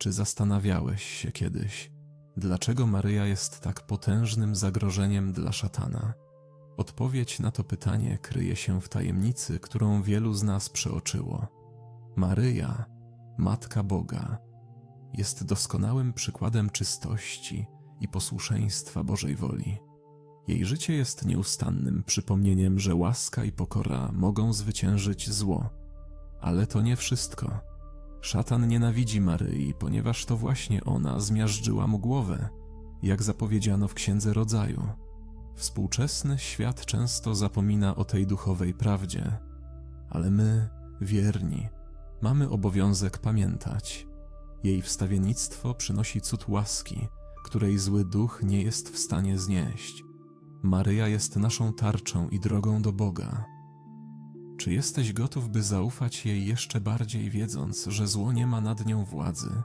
Czy zastanawiałeś się kiedyś, dlaczego Maryja jest tak potężnym zagrożeniem dla szatana? Odpowiedź na to pytanie kryje się w tajemnicy, którą wielu z nas przeoczyło. Maryja, Matka Boga, jest doskonałym przykładem czystości i posłuszeństwa Bożej woli. Jej życie jest nieustannym przypomnieniem, że łaska i pokora mogą zwyciężyć zło. Ale to nie wszystko. Szatan nienawidzi Maryi, ponieważ to właśnie ona zmiażdżyła mu głowę, jak zapowiedziano w Księdze Rodzaju. Współczesny świat często zapomina o tej duchowej prawdzie, ale my, wierni, mamy obowiązek pamiętać. Jej wstawiennictwo przynosi cud łaski, której zły duch nie jest w stanie znieść. Maryja jest naszą tarczą i drogą do Boga. Czy jesteś gotów, by zaufać jej jeszcze bardziej, wiedząc, że zło nie ma nad nią władzy?